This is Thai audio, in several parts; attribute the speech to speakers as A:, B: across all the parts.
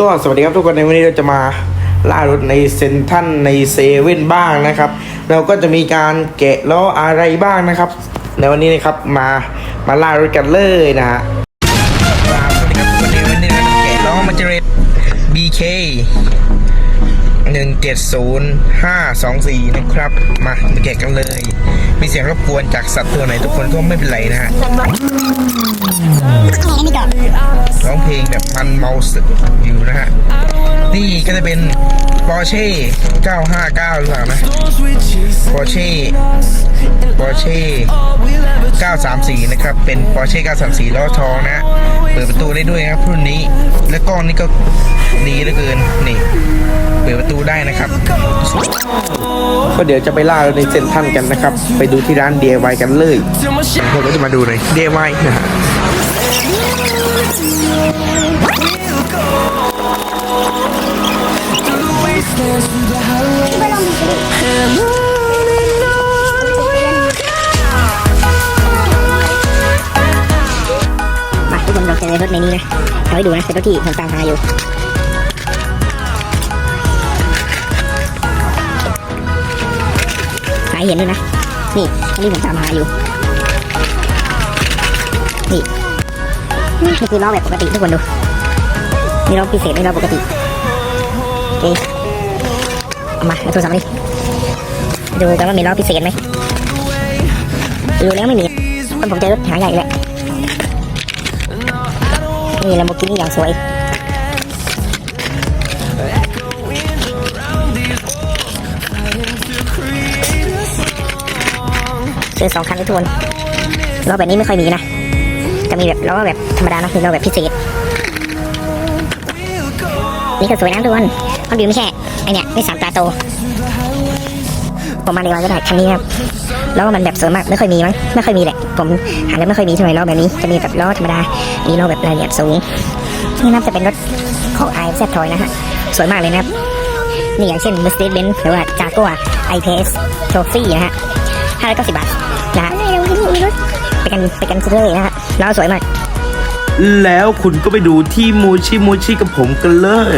A: ก็สวัสดีครับทุกคนในวันนี้เราจะมาล่ารถในเซนทันในเซเว่นบ้างนะครับ เราก็จะมีการแกะล้ออะไรบ้างนะครับ ในวันนี้นะครับมามาล่ารถกันเลยนะฮะสวัสดีครับทุกคนในวันนี้เราจะแกะล้อมาเจเร BK หนึ่งเจ็ดศูนย์ห้าสองสี่นะครับ มามาแกะกันเลย มีเสียงรบกวนจากสัตว์ตัวไหนทุกคนก็ไม่เป็นไรนะฮะร้องเพลงแบบมันเมาสึกอยู่นะฮะ นี่ก็จะเป็น Porsche 959หรือเปล่านะ Porsche Porsche 934 นะครับ เป็น Porsche 934 ล้อทองนะ เปิดประตูได้ด้วยนะครับรุ่นนี้ และกล้องนี่ก็ดีเหลือเกิน นี่ เปิดประตูได้นะครับก็เดี๋ยวจะไปล่าในเซ็นทรันกันนะครับ ไปดูที่ร้าน DIY กันเลยผมก็จะมาดูหน่อย DIY นะฮะ
B: มาทุกคนเราเจอรถในนี้นะเอาให้ดูนะเป็นรถที่ผมตามหาอยู่าให้เห็นด้วยนะ นี่อันนี้ผมตามหาอยู่ นี่ นี่คือล้อแบบปกติทุกคนดู นี่ล้อพิเศษนี่ล้อปกติโอเคเอามาเอาโทรศัพท์มาดิดูกันว่ามีล้อพิเศษไหมดูแล้วไม่มีคนผมเจอรถหาใหญ่แหละนี่ลัมโบกินี่อย่างสวย เจอสองคันเลยทุกคนล้อแบบนี้ไม่ค่อยมีนะจะมีแบบล้อแบบธรรมดานะมีล้อแบบพิเศษนี่ก็สวยนะทุกคนมันบิวไม่ใช่ไอเนี่ยไม่สามตาโตผมมาในวันก็ได้คันนี้ครับล้อมันแบบสวยมากไม่ค่อยมีมั้งไม่ค่อยมีแหละผมหาแล้วไม่ค่อยมีเท่าไหร่ล้อแบบนี้จะมีแบบล้อธรรมดามีล้อแบบรายละเอียดสูงนี่น่าจะเป็นรถของ i อ z ทอยนะฮะสวยมากเลยนะครับนี่อย่างเช่น Mercedes-Benz หรือว่า Jaguar I-Pace Trophy นะฮะ 590บาทนะฮะไปกันไปกันเลยนะฮะแล้วสวยมาก
A: แล้วคุณก็ไปดูที่มูชิมูชิกับผมกันเลย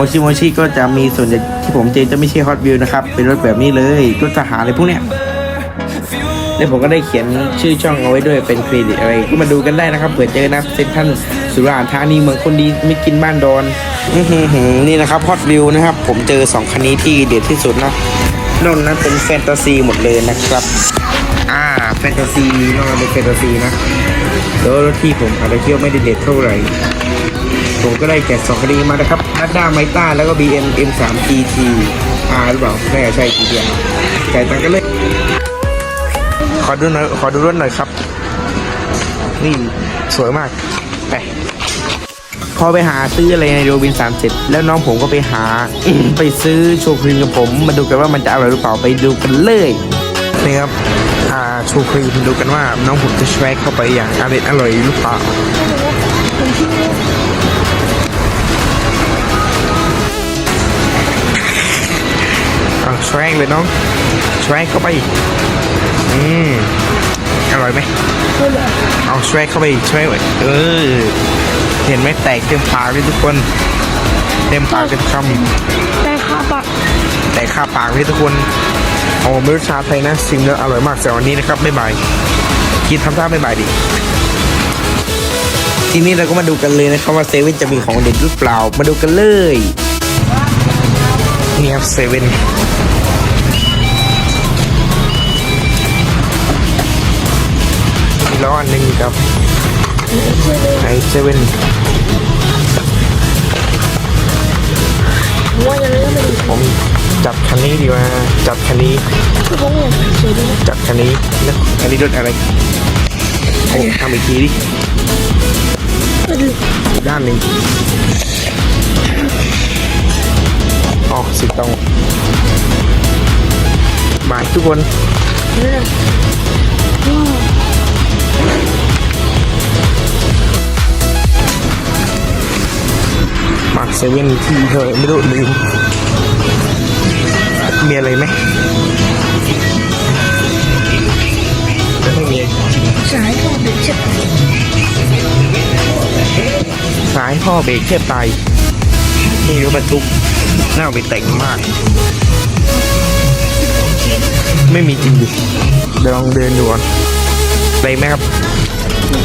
A: มชิโมชิก็จะมีส่วนใหญ่ที่ผมเจอจะไม่ใช่ฮอตวิวนะครับ เป็นรถแบบนี้เลยรถทหารอะไรพวกเนี้ยแล้วผมก็ได้เขียนชื่อช่องเอาไว้ด้วยเป็นเครดิตอะไรก็มาดูกันได้นะครับเผื่อเจอนะเซนทรันสุราษฎร์ธานีเมืองคนดีไม่กินบ้านดอนอื้อหือหือนี่นะครับฮอตวิวนะครับ ผมเจอ 2คันนี้ที่เด็ดที่สุดนะนอกนั้นเป็นแฟนตาซีหมดเลยนะครับ อ่าแฟนตาซีนอกนั้นเป็นแฟนตาซีนะแล้วรถที่ผมอาจจะเที่ยวไม่ได้เด็ดเท่าไหร่ ผมก็ได้แกะสองคดีมานะครับนัดด้าไมต้าแล้วก็ BM M3 GT R หรือเปล่าไม่ใช่ GT R แกะตังกันเลยขอดูหน่อยขอดูรถหน่อยครับ นี่สวยมากไปพอไปหาซื้ออะไรในโรบินสามเจ็ดแล้วน้องผมก็ไปหา ไปซื้อโชว์ครีมกับผม มาดูกันว่ามันจะอร่อยหรือเปล่าไปดูกันเลยนี่ครับอาโชว์ครีมดูกันว่าน้องผมจะแชวกเข้าไปอย่างอร่อยอร่อยหรือเปล่า กเลยน้องแชวกเข้าไปอืมอร่อยไหมเอาแชวกเข้าไปแชวกไว้เออเห็นไหมแตกเต็มปากเลยทุกคน เต็มปากเต็มคำ
B: แต่ข้าปะ
A: แตกคาปากเลยทุกคนโอ้ไม่รสชาติไทยนะซิมแล้วอร่อยมากแต่วันนี้นะครับไม่บายคิดทำท่าไม่บายดิทีนี้เราก็มาดูกันเลยนะครับว่าเซเว่นจะมีของเด็ดหรือเปล่ามาดูกันเลยนี่ครับเซเว่น แล้วอันหนึ่งครับไอเซเว่นผมจัดคันนี้ดีกว่าจัดคันนี้จัดคันนี้แล้วอันนี้รถอะไรโอ้ทำอีกทีดิอีกด้านหนึ่งอ๋อสิบตรงบายทุกคน เซเว่นที่เธอไม่รู้ลืม มีอะไรไหมไม่มี
B: สายพ่อเด็กเจ็บ
A: สายพ่อเบรกเทียบตายนี่รถบรรทุกน้าไปแต่งมาก ไม่มีจริงดิเดี๋ยวลองเดินดูก่อนไปไหมครับ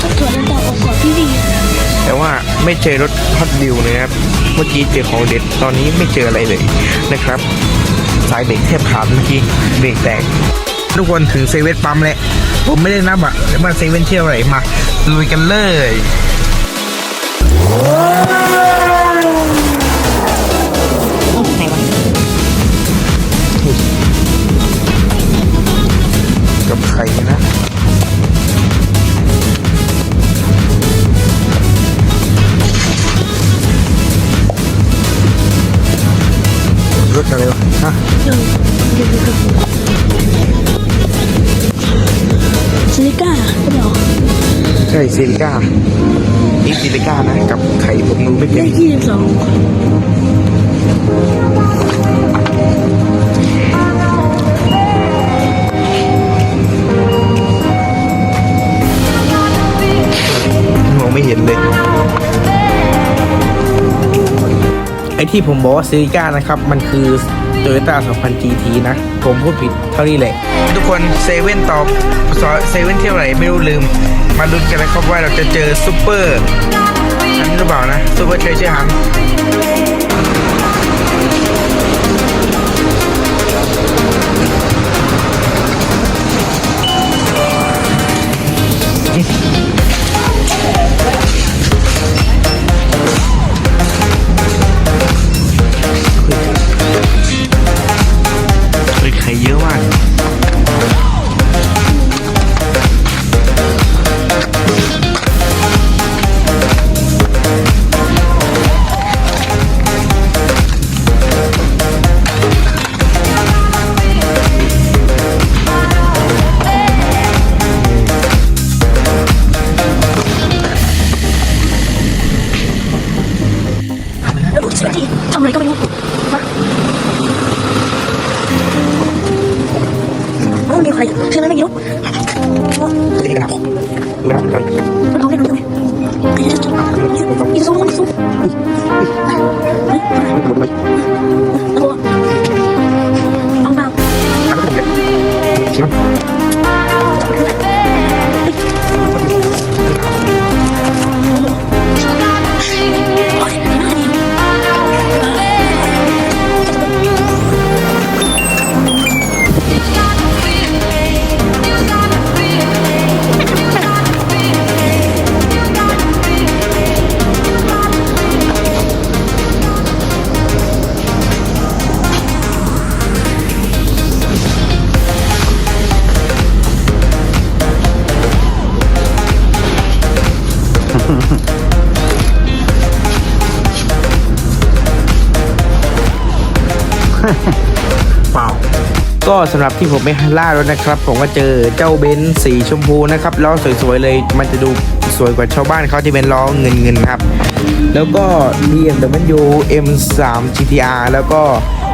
B: ต้องตรวจระดับองค์กรที่ดี
A: แต่ว่าไม่เจอรถฮอตดิวเลยนะครับ เมื่อกี้เจอของเด็ด ตอนนี้ไม่เจออะไรเลยนะครับ สายเบรกแทบขาดเมื่อกี้เบรกแตก ทุกคนถึงเซเว่นปั๊มแล้วผมไม่ได้นับอะแต่ว่าเซเว่นเที่ยวไหนมาลุยกันเลย ช่ซิลิก้านี่ซิลิก้านะ กับไข่ผมรู้ไม่เป็น
B: ได้ยี่สิบสอง
A: มองไม่เห็นเลย ไอที่ผมบอกว่าซิลิก้านะครับ มันคือ Toyota 2000 GT นะ ผมพูดผิดเท่านี้แหละ ทุกคนเซเว่นตอบเซเว่นเที่ยวไหนไม่รู้ลืม มาลุ้นกันนะครับว่าเราจะเจอซูเปอร์อันนี้หรือเปล่านะซูเปอร์เทรเจอร์ฮัน
B: โอ้มีใครใช่ไหมไม่รู้
A: จะได้กระดาษ เป
B: ล่า
A: ก็สำหรับที่ผมไปล่ารถนะครับ ผมก็เจอเจ้าเบนซ์สีชมพูนะครับล้อสวยๆเลย มันจะดูสวยกว่าชาวบ้านเขาที่เป็นล้อเงินเงินๆครับ แล้วก็ BMW M3 GTR แล้วก็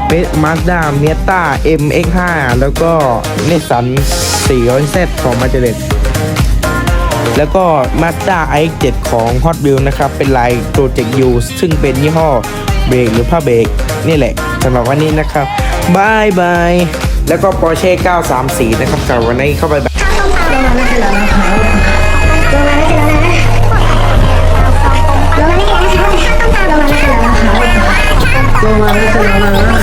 A: เ Mazda Miata MX5 แล้วก็ Nissan 400Z ของ m a เ r แล้วก็ Mazda iX7 ของ Hot Wheels นะครับ เป็นลาย Project U ซึ่งเป็นยี่ห้อเบรกหรือผ้าเบรกนี่แหละสำหรับวันนี้นะครับบายบายแล้วก็ Porsche 934 นะครับสำหรับวันนี้เข้าไป
B: ลงมาไม่เคแล้วนะลงมา